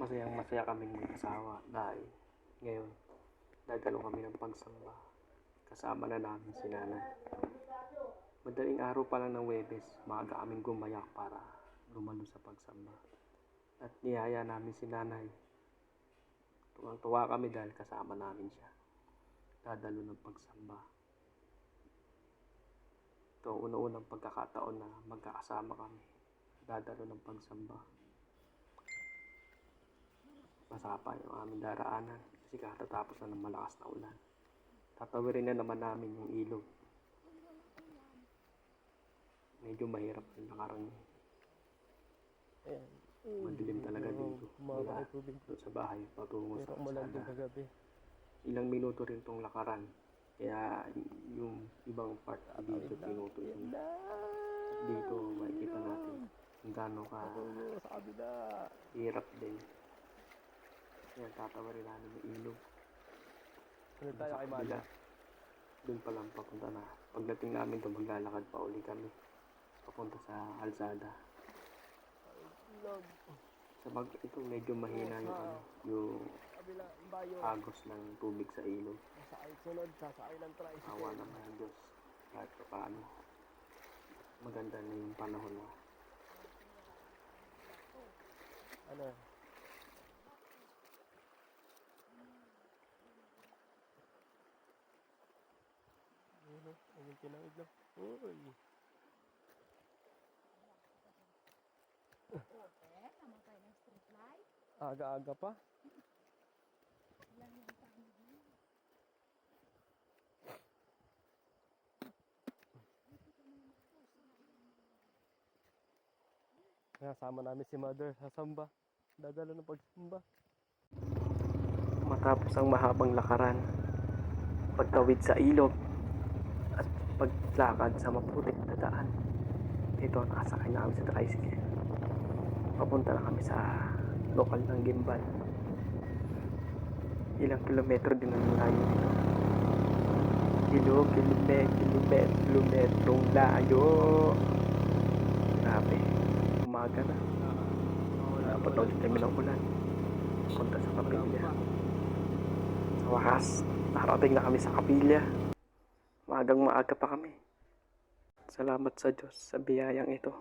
Masayang masaya kaming mag-asawa dahil ngayon dadalo kami ng pagsamba. Kasama na namin si nanay. Madaling araw pa lang ng Webes, maaga kaming gumayak para lumalo sa pagsamba. At niyaya namin si nanay. Tuwang-tuwa kami dahil kasama namin siya. Dadalo ng pagsamba. Ito, una-unang pagkakataon na magkakasama kami. Dadalo ng pagsamba. Masapa yung aming daraanan kasi katatapos na ng malakas na ulan. Tatawirin na naman namin yung ilog. Medyo mahirap yung nakarang Ayan. madilim talaga dito. Mula doon sa bahay patungo sa kagabi. Ilang minuto rin tong lakaran. Kaya yung ibang part dito pinuto yun. Dito makikita natin kung gaano ka hirap din. Kaya tatawarin namin yung ilog. Sunod tayo Sa kay. Mali. Doon pa lang papunta na. Pagdating namin doon, maglalakad pa uli kami. Papunta sa kalsada. Log. Sa pag ito medyo mahina yung, ano, yung Kabila. Bayo. agos ng tubig sa ilog. Sasakay sunod. Sasakay ng tricycle. Awa naman ng Diyos. Kahit pa paano. Maganda na yung panahon na. Ano? Ano? Ayun tinawid lang. Uy. Eh, naman kayo ng street light. Aga-aga pa. Kasama namin si mother sa samba. Dadalo ng pagsamba. Matapos ang mahabang lakaran, pagtawid sa ilog, paglakad sa maputik na daan, ito nakasakay na kami sa tricycle. Papunta na kami sa lokal ng Gimbal. Ilang kilometro din ang layo dito. Kilo, kilometro, kilometro, kilometrong layo. Grabe. Umaga na. Dapat ulit kami ng ulan. Punta sa kapilya. Sa wakas, nakarating na kami sa kapilya. Maagang maaga pa kami. Salamat sa Diyos sa biyayang ito.